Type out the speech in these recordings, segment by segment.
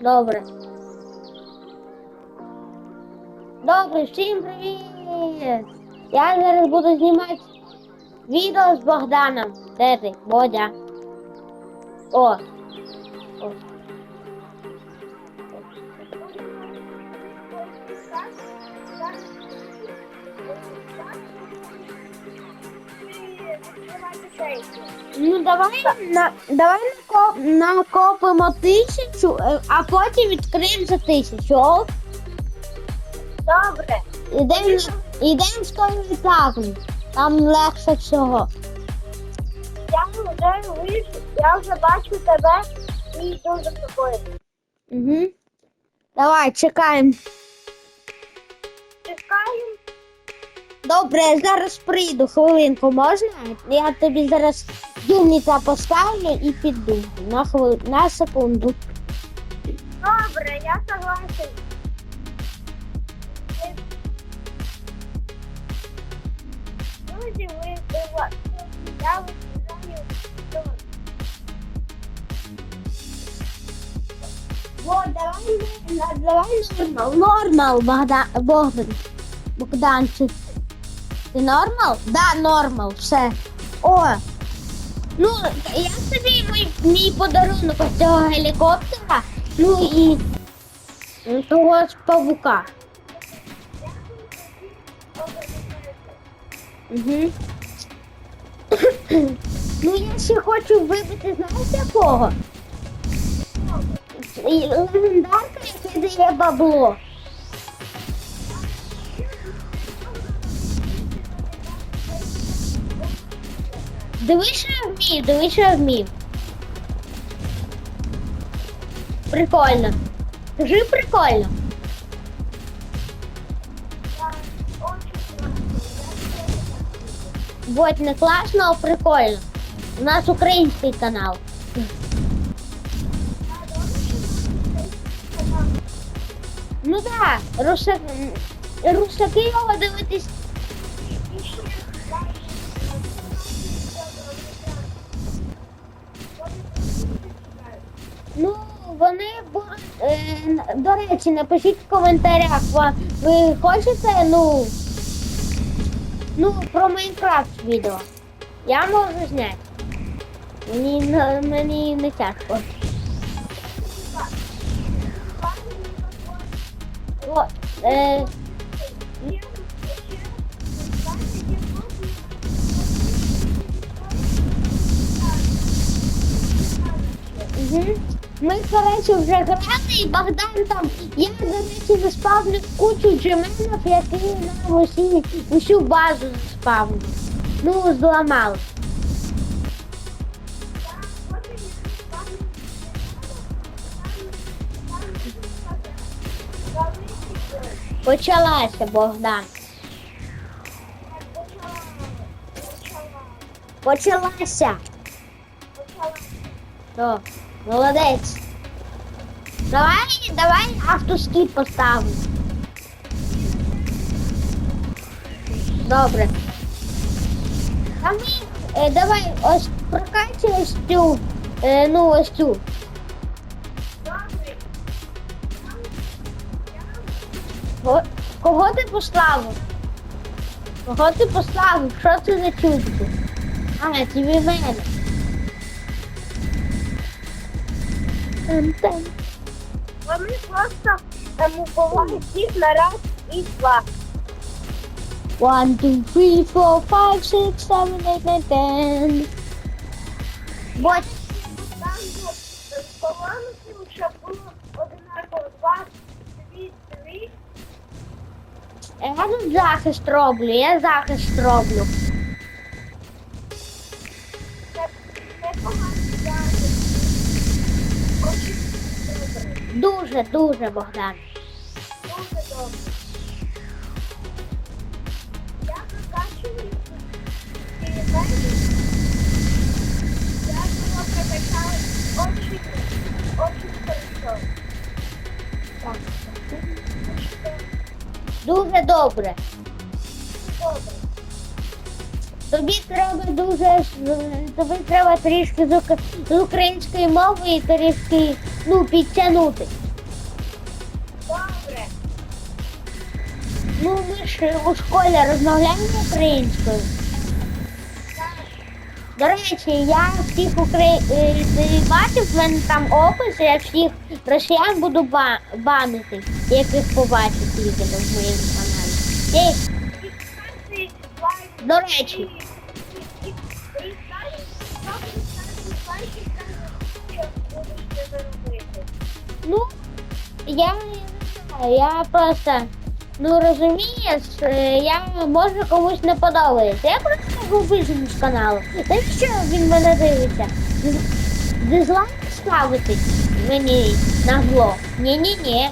Добре. Добре, всім привіт! Я зараз буду знімати відео з Богданом. Де ти, Бодя? О! Ну давай на давай нако- накопимо тисячу, е, а потім відкриємо за тисячу. О? Добре. Ідемо ідемо з етапом. Там легше всього. Я вже вийшов, я вже бачу тебе і йду за тобою. Угу. Давай, чекаємо. Чекаю. Добре, я зараз прийду, хвилинку можна? Я тобі зараз думніця поставлю і піду. На хвили... на секунду. Добре, я согласен. Друзі, ви. Я визнаю. О, давай, давай нормал. Нормал, Богдан. Богданчик. Ти нормал? Да, нормал, все. О. Ну, я тобі мій, мій подарунок ось цього гелікоптера, ну і того з павука. Угу. ну, я ще хочу вибити, знаєш якого? Легендарка, яка дає бабло. Диви, що я вмію, диви, що я вмію. Прикольно. Скажи прикольно. Вот, не класно, а прикольно. У нас український канал. Ну да, русак... русаки його дивитись. До речі, напишіть в коментарях, ви хочете, ну. Ну, про Майнкрафт відео. Я можу зняти. Мені, не- мені не тяжко. О, е, Угу. Ми, коротше, вже грали, і Богдан там, я, до речі, заспавнив кучу джеменів, які нам усі, усю базу заспавнив. Ну, зламав. Почалася, Богдан. Почалася. О, молодець. Давай, давай автоскіп поставимо. Добре. А е, давай ось прокачай ось цю, е, ну ось цю. Го- Кого ти поставив? Кого ти поставив? Що це за чудо? А, тобі мене. Там-там. Вони просто там убивають всіх на раз і два. One, two, three, four, five, six, seven, eight, nine, ten. Вот. Там колонки, щоб було одинаково два, дві, три. Я тут захист роблю, я захист роблю. Добре. Дуже, дуже, Богдан. Дуже добре. Я прокачую і я його прокачала очень, очень хорошо. Так. Дуже добре. Тобі треба дуже тобі треба трішки з, української мови і трішки ну, підтягнути. Добре. Ну, ми ж у школі розмовляємо українською. До речі, я всіх украї... е, бачив, в мене там опис, я всіх росіян буду ба... банити, яких побачу тільки в моєму каналі. Тебе робити. Ну, я не знаю, я просто, ну розумієш, е, я може комусь не подобається. Я просто вижену з каналу. Та що він мене дивиться? Дизлайк ставити мені на зло? Ні-ні-ні.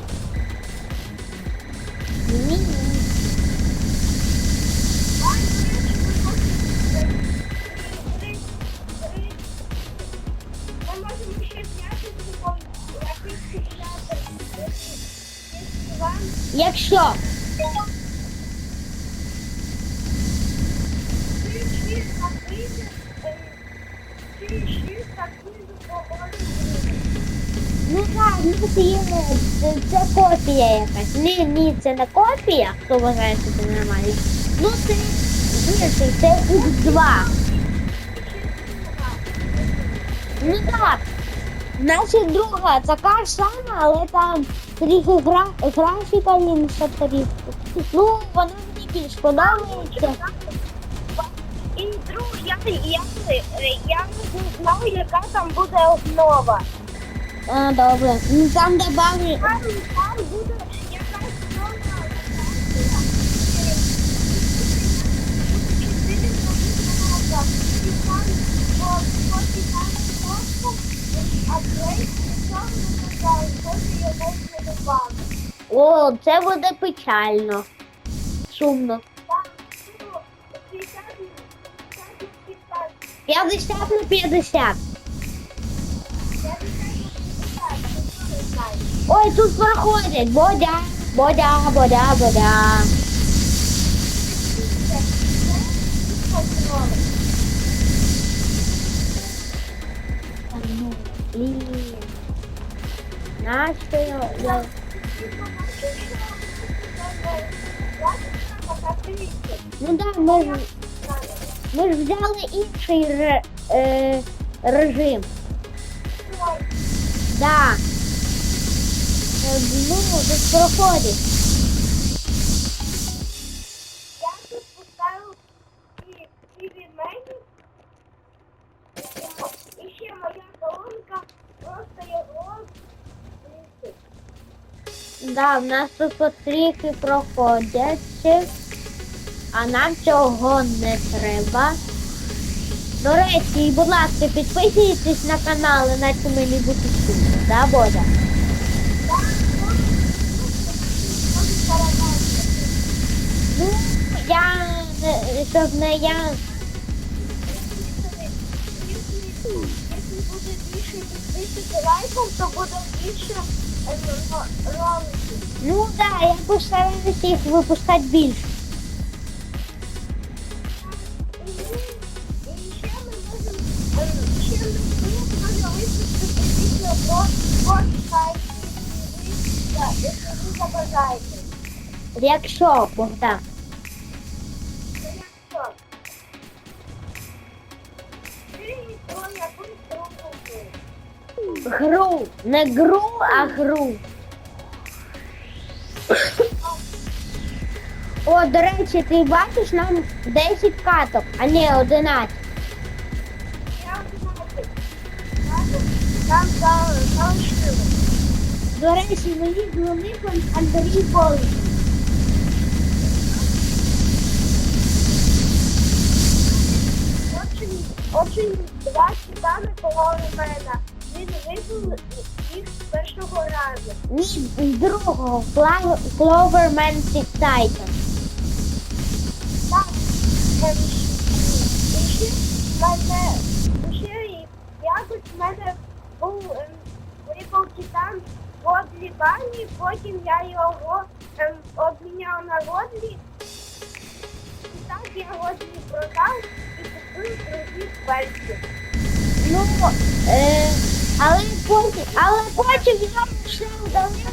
Ні, ні, це не копія, хто вважає, що це нормально. Ну це більше, це X2. Ну так. Значить друга така ж сама, але там трохи гра, графіка інша трохи. Ну, вона мені більш подобається. І друг, я, я, я не знаю, яка там буде основа. А, добре. Ну там добавлю. Там, там буде якась нова локація. Чотири урока. І там по по китайському мовку, а Грейс нічого не казав, хоче його не добавити. О, це буде печально. Сумно. Там, ну, 50 50 50 на 50. Ой, тут проходять. Бодя, бодя, бодя, бодя. Ну да, ми ж, ми ж взяли інший ре, е, режим. Да. Е, ну, проходить. Да, в нас тут потрохи проходять, а нам цього не треба. До речі, будь ласка, підписуйтесь на канал, іначе ми не буде да, Бодя? Ну, я щоб не я. Якщо буде більше підписів лайком, то буде більше е. Ну да, я постараюся їх випускати більше. І ми- і ще ми можемо, е, ще ми можемо випустити відео про спортсайт, якщо ви забажаєте. Якщо, Богдан. Ну, якщо. Ти про якусь другу гру. Гру. Не гру, а гру. О, до речі, ти бачиш нам 10 каток, а не 11. Я знаю. Там за- залишили. До речі, мені дзвонив Андрій Болик. Очень, очень два титани коло мене. Він вибив з першого разу. Ні, з другого. Cloverman Titan. Так, ще мене, і ще якось в мене був ем, випав титан в Годлі Бані, потім я його ем, обміняв на Годлі. І так я Годлі продав, і купив друзі перші. Ну, е, але потім, але потім я ще удалив.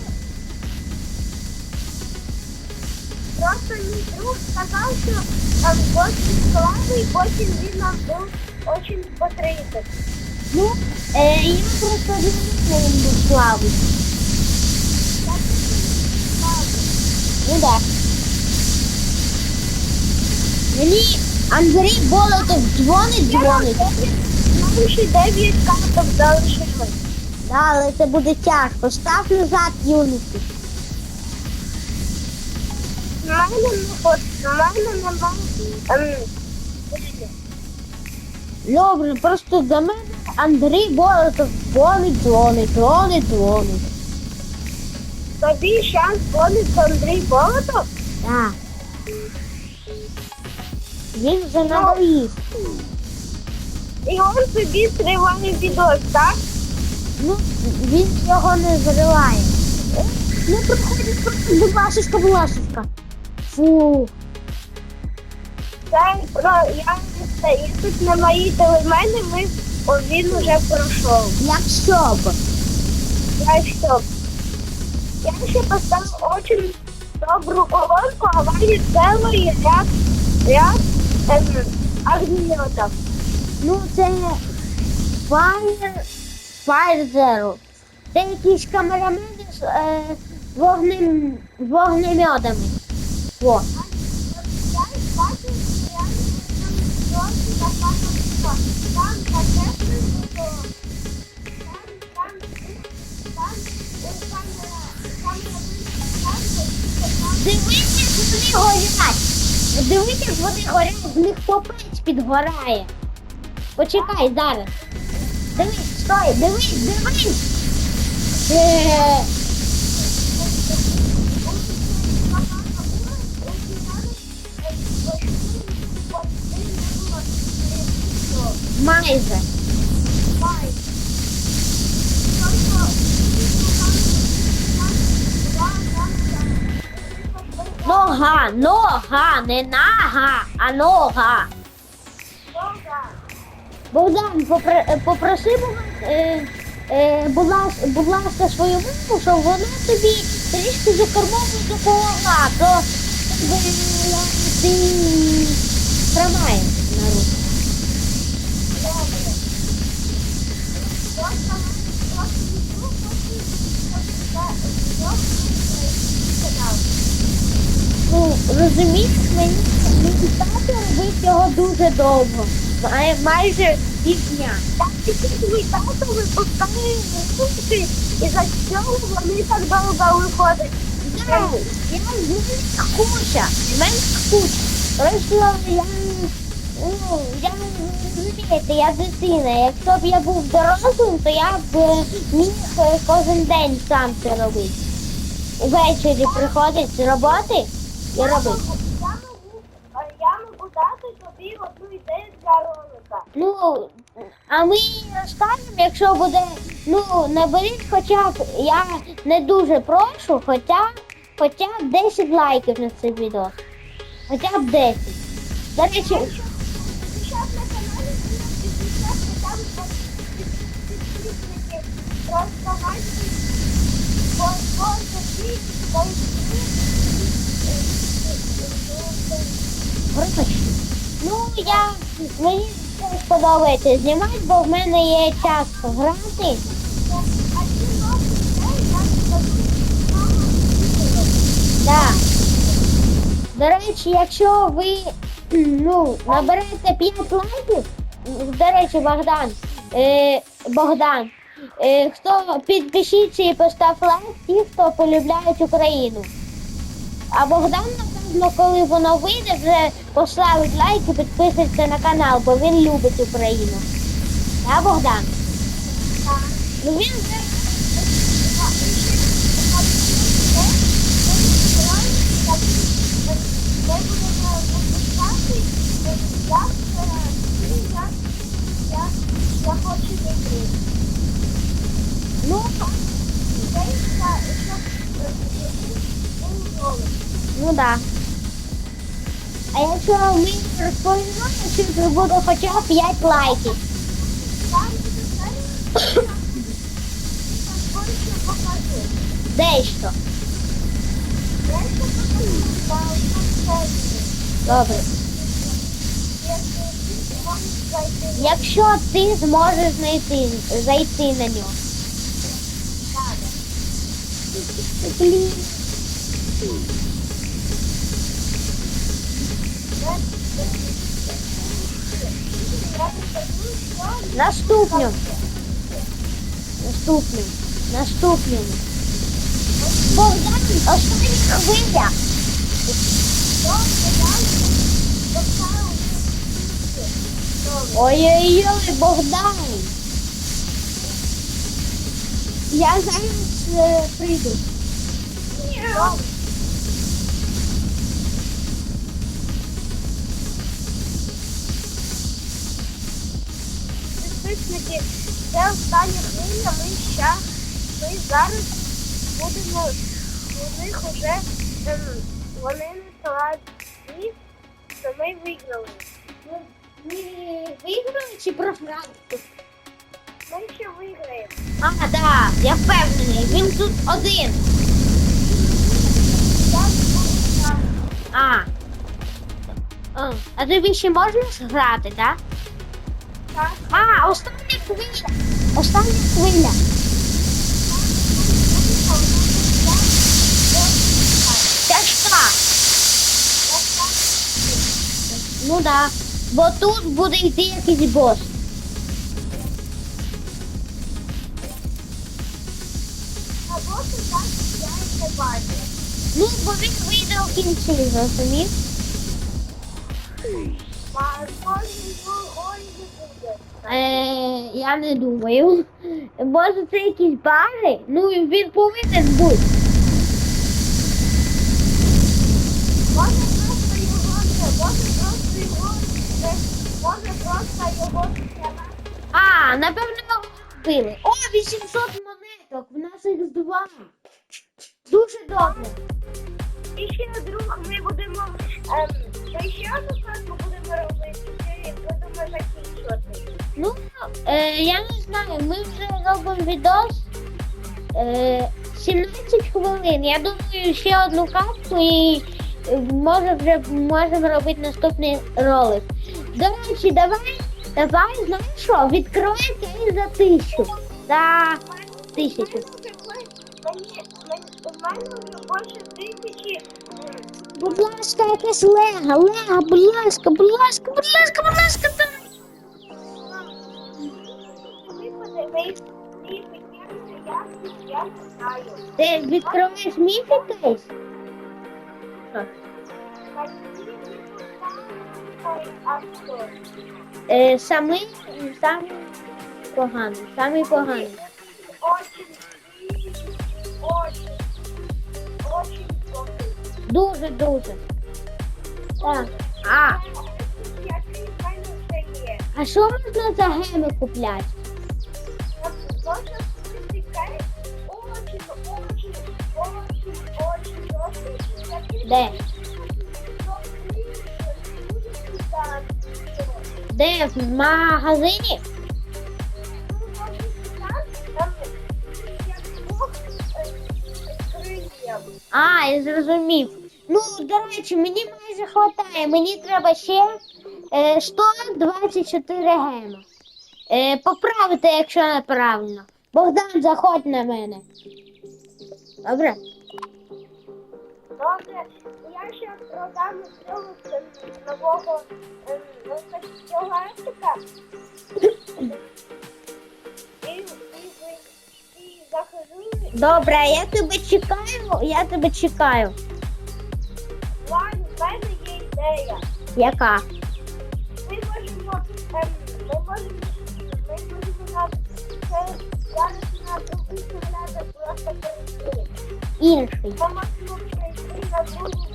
Просто мій друг сказав, що там очень слабий, потім він нам був очень потрібен. Ну, е, я просто не знаю, він був. Слабий. Ну да. Мені Андрій Болотов дзвонить, дзвонить. Ще 9 карток залишилось. Да, але це буде тяжко. Став назад Юніті. У мене не ход, у мене немає. Добре, просто до мене Андрій Болотов дзвонить, дзвонить, дзвонить, дзвонить. тобі шанс дзвонить Андрій Болотов? Так. Він вже надоїв. І він тобі зриває відос, так? Ну, він його не зариває. Е, Не приходить просто, будь ласочка. Фу. Це про я не це. Я тут на моїй телемені ми о, він уже пройшов. Якщо б. Я що? Я ще поставив очень добру колонку, а вони цілий ряд ряд ем. Ну, це Fire, Fire Zero. Це якісь камерамени з е, вогнем, вогнеметами. О. Дивіться, як вони горять. Дивіться, як вони горять, з них попець підгорає. Почекай зараз. Дивись, стой, дивись, дивись. Е, майже. Нога, нога, не нага, а нога. Богдан, попри- е, попроси Бога- е, е, будь, лас- будь ласка, свою маму, щоб вона тобі трішки за кормову допомогла, то я, ти тримає на руку. Ну, розумієш, мені, мені тато робив його дуже довго. Має майже півдня. Так твій тато випускає музики, і за цього вони так довго виходять. Я з куча, в мене куча. Просто я, ну, я розумієте, я дитина. Якщо б я був дорослим, то я б е, міг е, кожен день сам це робити. Увечері приходить з роботи і робить. Я можу, а я можу дати тобі одну ідею для ролика. Ну, а ми розкажемо, якщо буде, ну, наберіть хоча б, я не дуже прошу, хоча, хоча б 10 лайків на це відео. Хоча б 10. До речі, Зараз на каналі буде 50 там підписники. Просто бачите, бо кожен гроші. Ну, я, мені теж подобається знімати, бо в мене є час грати. Да. До речі, якщо ви ну, наберете 5 лайків, до речі, Богдан, е, Богдан, е, хто підпишіться і постав лайк, ті, хто полюбляють Україну. А Богдан, напевно, коли воно вийде, вже поставить лайк і підписується на канал, бо він любить Україну. Так, Богдан? Ну він вже Я хочу вийти. ну, ну да. А якщо ми розповідаємо, що буде хоча б 5 лайків. Там буде серія. Там коротко покажу. Де що? Я ще покажу. Там там Добре. Якщо ти зможеш знайти, зайти на нього. Блін. Наступню. Наступню. Наступню. Богдан, остання хвиля. Ой-ой-ой, Богдан. Я зараз е, прийду. Підписники, це остання хвиля, ми ще ми зараз будемо у них уже ем, вони не салат і то ми виграли. Ми виграли чи програли? Ми ще виграємо. А, так, да, я впевнений. Він тут один. А. А, а тобі ще можеш грати, так? Так. А, остання хвиля. Остання хвиля. Тяжка. Ну да. Бо тут буде йти якийсь бос. Або ти так я не бачу. Ну, бо він вийде у кінці, розумів? А Е, я не думаю. Може це якісь баги? Ну він повинен бути. Може просто його може просто його може просто його А, напевно, його вбили. О, 800 монеток, в нас їх два. Дуже добре. І ще друг, ми будемо ем, ще одну казку будемо робити, чи будемо закінчувати. Ну, е, я не знаю, ми вже робимо відос. Е, 17 хвилин. Я думаю, ще одну картку і е, може вже можемо робити наступний ролик. До речі, давай, давай, знаєш що, відкривайте і за тисячу. За тисячу. Будь ласка, якесь лего, лего, будь ласка, будь ласка, будь ласка, будь ласка, я, я не знаю. Ти відкриваєш міфі кейс? Що? Е, самий, самий поганий, самий поганий. Дуже, дуже. Так. А, а що можна за геми купляти? Де? Де? В магазині? А, я зрозумів. Ну, до речі, мені майже хватає. Мені треба ще е, 124 гема. Е, поправити, якщо неправильно. Богдан, заходь на мене. Добре? Добре, ще продам нового цього захожу. Добре, я тебе чекаю, я тебе чекаю. Ладно, в мене є ідея. Яка? Ми можемо, ем, ми можемо, ми можемо на я на другу виставляти просто перейти. Інший. Ми можемо перейти на другу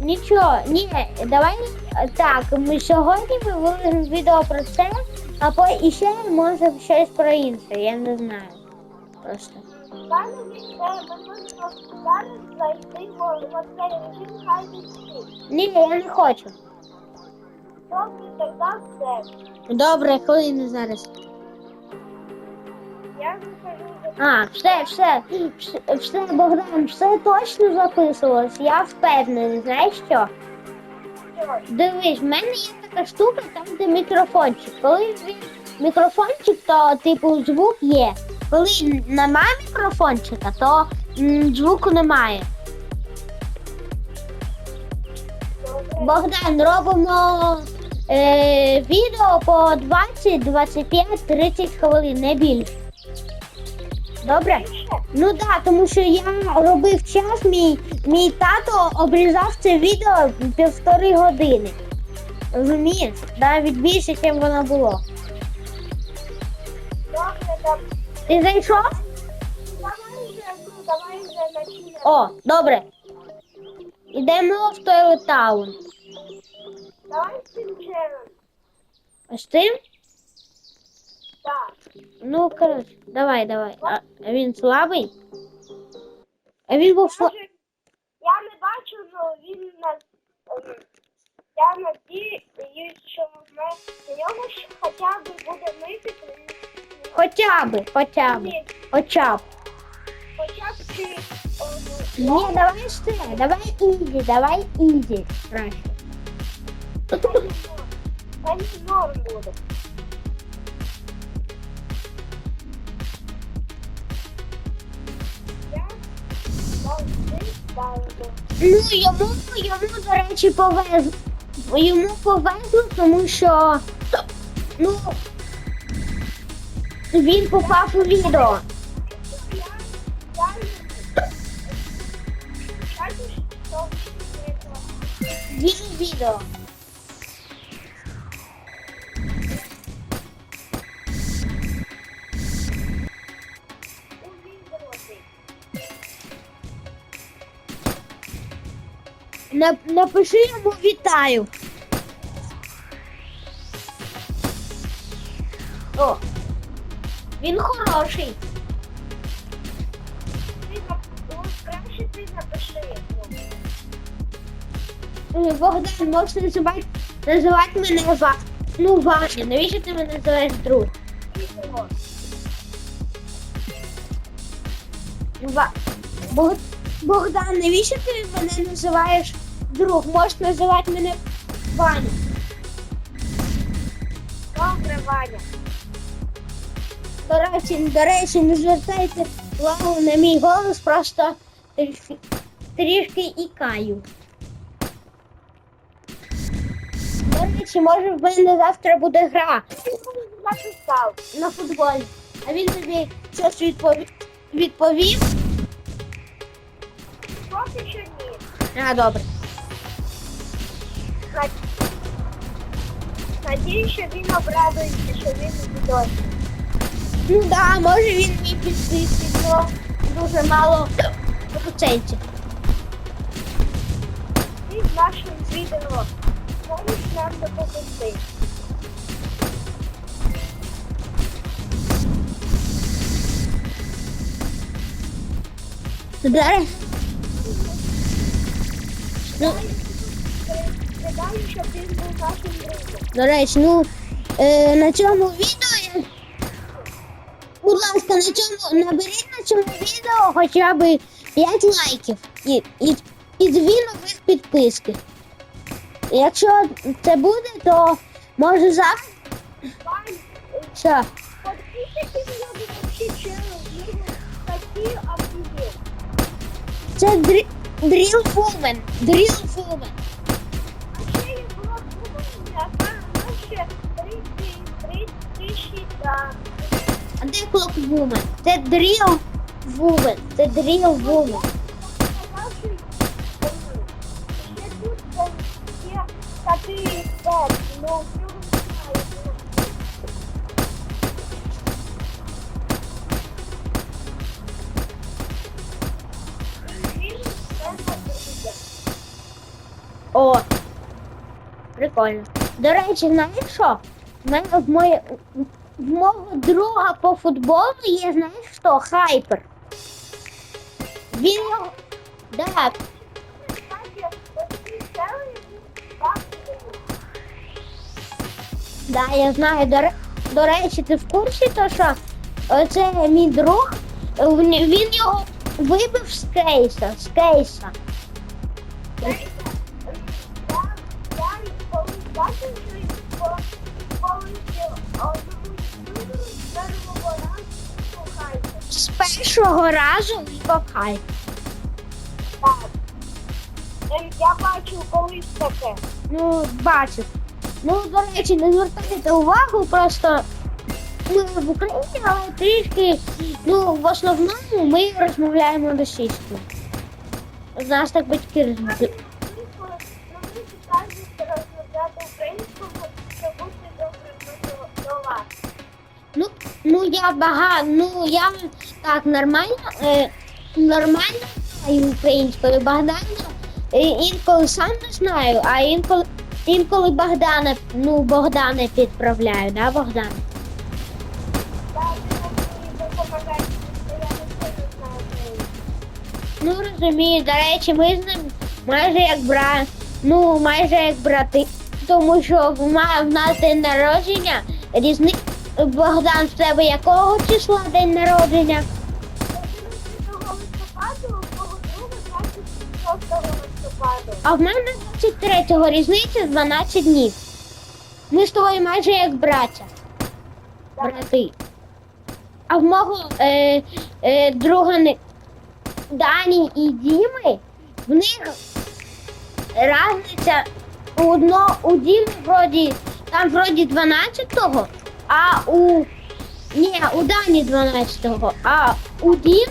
Нічого, ні, давай так. Ми сьогодні виложимо відео про це, а по і ще може щось про інше, я не знаю. Просто. Не. Ні, я не хочу. Добре, тогда все. Добре, хвилини зараз. Я за А, все, все, все, все, Богдан, все точно записувалось. Я впевнений, знаєш що? Дивись, в мене є така штука, там де мікрофончик. Коли мікрофончик, то типу звук є. Коли немає мікрофончика, то м, звуку немає. Богдан, робимо е, відео по 20, 25, 30 хвилин, не більше. Добре? Ну так, да, тому що я робив час, мій, мій тато обрізав це відео півтори години. Розумієш? Навіть більше, ніж воно було. Ти зайшов? О, добре. Ідемо в Toilet Town. Давай з джером. А з тим? Ну, коротше, давай, давай. А він слабий? А він був слабий. Я не бачу, але він на я надіюсь, що ми ньому ж хоча б буде мити Хоча би, хоча б, хоча б. хоча б ем, Ні, давай все, давай ізі, давай ізі. Краще. Та ні, норм буде. Ну, йому, йому, до речі, повезло. Йому повезло, тому що ну, він попав у відео. Він у відео. Напиши йому вітаю. О, він хороший. Ти ну, краще ти напиши. Е, Богдан, можеш називати, називати мене Ва. Ну, Ваня, навіщо ти мене називаєш друг? Ва... Богдан, навіщо ти мене називаєш друг? Можеш називати мене Ваня. Добре, Ваня. До речі, до речі, не звертайте увагу на мій голос, просто трішки, трішки ікаю. До речі, може в мене завтра буде гра Написав. на футболі. А він тобі щось відповів? відповів? Поки що ні. А, добре. Над- Надіюсь, що він обрадується, що він відео. Ну да, може він мій підписник, але дуже мало процентів. Ти з нашим відео можеш нам допомогти. Зараз. Ну, До речі, ну е, на цьому відео, будь ласка, на цьому наберіть на цьому відео хоча б 5 лайків і, і, і 2 нових підписки. Якщо це буде, то може завтра. Вань, Що? подписуйтесь на вообще члены, в нього такі обіди. Це дрі. Drill Woman. Такий експерт, але в нього немає. І він не подивиться. О, прикольно. До речі, знаєш що? В моє в мого друга по футболу є, знаєш що, хайпер. Він його. Дають. да, я знаю. До, до речі, ти в курсі, то що оце мій друг, він його вибив з кейса, з кейса. Бачив, що юзеру з першого разу слухайте. З першого разу вибухай. Так. Ем, Я бачив колись таке. Ну, бачив. Ну, до речі, не звертайте увагу, просто ми в Україні, але трішки, ну, в основному ми розмовляємо російською. Нас так батьки розмовляють. Ну, ну я багато, ну я так нормально, е, нормально знаю українською. Богдана е, інколи сам не знаю, а інколи, інколи Богдана, ну, Богдана підправляю, да, Богдан? Ну розумію, до речі, ми з ним майже як брат, ну майже як брати. Тому що в нас день народження, різни... Богдан, в тебе якого числа день народження? 11 листопаду, у мого друга 26 листопаду. А в мене 23-го різниця 12 днів. Ми з тобою майже як браття. Брати. А в мого е, е, друга не- Дані і Діми, в них різниця у одно у Діми вроді, там вроді 12-го, а у ні, у Дані 12-го, а у ідея.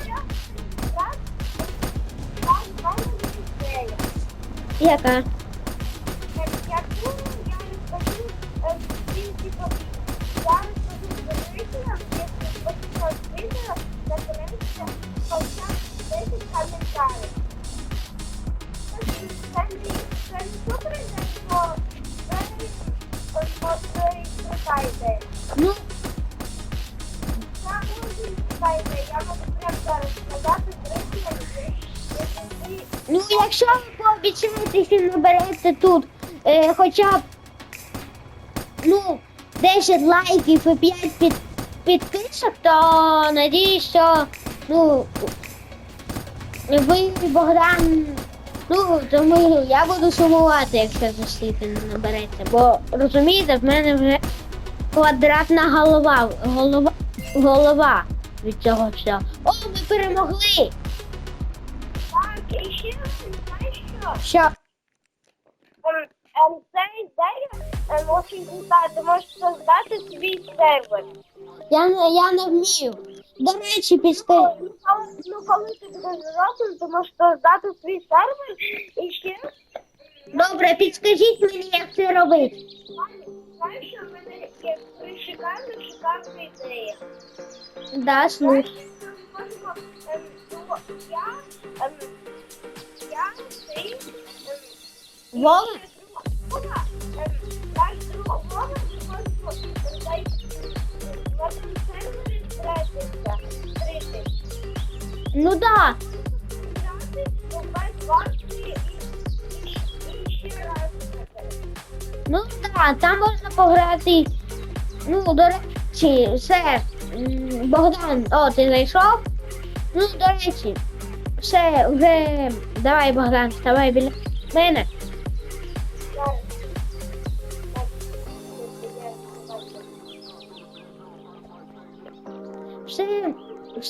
яка? Як я Ну, ти Ну, якщо ви пообіцяєте, що наберете тут е, хоча б ну, 10 лайків і 5 під, підписок, то надіюсь, що ну, ви, Богдан, ну, тому я буду сумувати, якщо зустріти не наберете. Бо розумієте, в мене вже квадратна голова, голова, голова від цього всього. О, ми перемогли! Так, і ще знаєш що? Що? Ем, ем, Ця ідея ем, очень крута. Ти можеш создати свій сервер. Я, не- я не вмію. До речі, підскажи. Ну, коли, ну, коли ти будеш дорослим, ти можеш создати свій сервер і ще Добре, підскажіть мені, як це робити. знаєш, що в мене є шикарна, шикарна ідея. Да, слух. Можемо, ем, ну, я, ем, я, ти, ем, і Вова? Вова, ем, наш друг Вова, ми можемо ем, дай- на цьому сервері Ну да. Ну да, там можна пограти. Ну, до речі, все. Богдан, о, ти зайшов? Ну, до речі, все, вже. Давай, Богдан, вставай біля мене.